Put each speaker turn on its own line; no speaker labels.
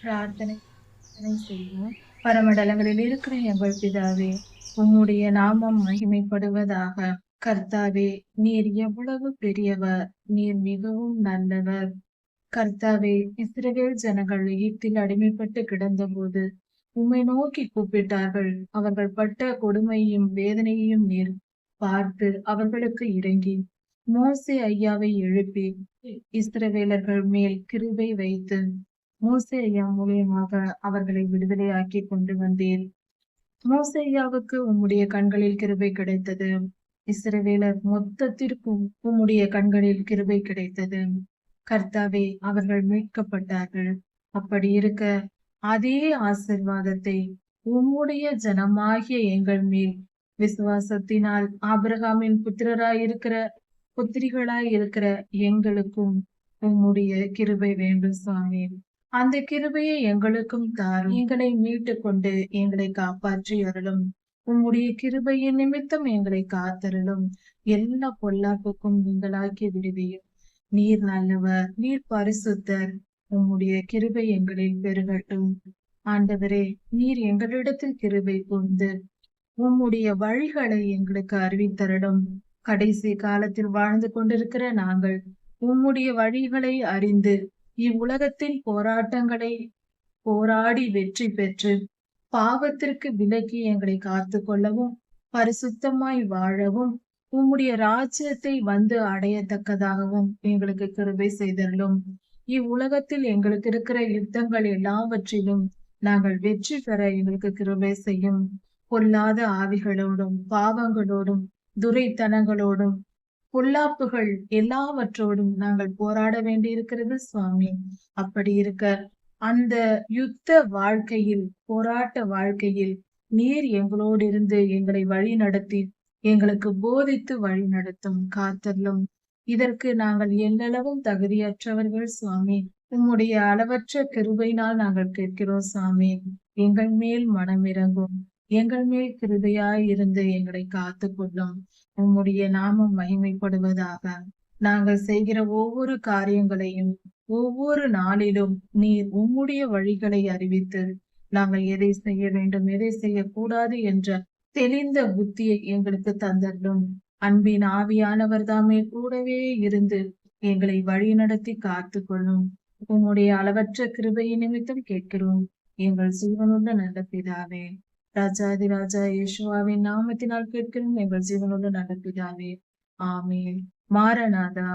பிரார்த்தனை செய்வோம். பரமடலங்களில் இருக்கிற எங்கள் பிதாவே உம்முடைய நாமம் மகிமைப்படுவதாக. கர்த்தாவே நீர் எவ்வளவு பெரியவர் நீர் மிகவும் நல்லவர். கர்த்தாவே இஸ்ரவேல் ஜனங்கள் எகிப்தில் அடிமைப்பட்டு கிடந்தபோது உம்மை நோக்கி கூப்பிட்டார்கள். அவர்கள் பட்ட கொடுமையையும் வேதனையையும் நீர் பார்த்து அவர்களுக்கு இறங்கி மோசே ஐயாவை எழுப்பி இஸ்ரவேலர்கள் மேல் கிருபை வைத்து மோசே மூலியமாக அவர்களை விடுதலையாக்கி கொண்டு வந்தீர் மூசேயாவுக்கு உம்முடைய கண்களில் கிருபை கிடைத்தது. இஸ்ரவேலர் மொத்தத்திற்கும் உம்முடைய கண்களில் கிருபை கிடைத்தது. கர்த்தாவே அவர்கள் மீட்கப்பட்டார்கள். அப்படி இருக்க அதே ஆசிர்வாதத்தை உம்முடைய ஜனமாகிய எங்கள் மேல் விசுவாசத்தினால் ஆபிரகாமின் புத்திரராயிருக்கிற புத்திரிகளாய் இருக்கிற எங்களுக்கும் உம்முடைய கிருபை வேண்டும் சுவாமி. அந்த கிருபையை எங்களுக்கும் தாரும். எங்களை மீட்டு கொண்டு எங்களை காப்பாற்றி அருளும். உம்முடைய கிருபையின் நிமித்தம் எங்களை காத்தருளும். எல்லா பொல்லாப்புக்கும் நீங்களாக்கி விடுவீர். நீர் நல்லவர் நீர் பரிசுத்தர். உம்முடைய கிருபை எங்களில் பெருகட்டும். ஆண்டவரே நீர் எங்களிடத்தில் கிருபை கூர்ந்து உம்முடைய வழிகளை எங்களுக்கு அறிவித்தரடும் கடைசி காலத்தில் வாழ்ந்து கொண்டிருக்கிற நாங்கள் உம்முடைய வழிகளை அறிந்து இவ்வுலகத்தின் போராட்டங்களை போராடி வெற்றி பெற்று பாவத்திற்கு விலக்கி எங்களை காத்து கொள்ளவும் பரிசுத்தமாய் வாழவும் உம்முடைய ராஜ்யத்தை வந்து அடையத்தக்கதாகவும் எங்களுக்கு கிருபை செய்தருளும். இவ்வுலகத்தில் எங்களுக்கு இருக்கிற யுத்தங்கள் எல்லாவற்றிலும் நாங்கள் வெற்றி பெற எங்களுக்கு கிருபை செய்யும். பொல்லாத ஆவிகளோடும் பாவங்களோடும் துரைத்தனங்களோடும் பொல்லாப்புகள் எல்லாவற்றோடும் நாங்கள் போராட வேண்டியிருக்கிறது சுவாமி. அப்படி இருக்க அந்த யுத்த வாழ்க்கையில் போராட்ட வாழ்க்கையில் நீர் எங்களோடு இருந்து எங்களை வழி நடத்தி எங்களுக்கு போதித்து வழி நடத்தும் காத்தல்லும் இதற்கு நாங்கள் எல்லளவும் தகுதியற்றவர்கள் சுவாமி. உம்முடைய அளவற்ற கிருபையினால் நாங்கள் கேட்கிறோம் சாமி எங்கள் மேல் மனமிறங்கும் எங்கள் மேல் கிருபையாய் இருந்து எங்களை காத்து கொள்ளும் உம்முடைய நாமம் மகிமைப்படுவதாக. நாங்கள் செய்கிற ஒவ்வொரு காரியங்களையும் ஒவ்வொரு நாளிலும் நீர் உம்முடைய வழிகளை அறிவித்து நாங்கள் எதை செய்ய வேண்டும் எதை செய்யக்கூடாது என்ற தெளிந்த புத்தியை எங்களுக்கு தந்தரலும் அன்பின் ஆவியானவர் தாமே கூடவே இருந்து எங்களை வழி நடத்தி காத்து கொள்ளும் உம்முடைய அளவற்ற கிருபையை நிமித்தம் கேட்கிறோம். எங்கள் சீவனுள்ள நல்ல பிதாவே. ராஜாதி ராஜா யேசுவாவின் நாமத்தினால் கேட்கிறோம். எங்கள் ஜீவனுள்ள நல்ல பிதாவே ஆமே மாரநாதா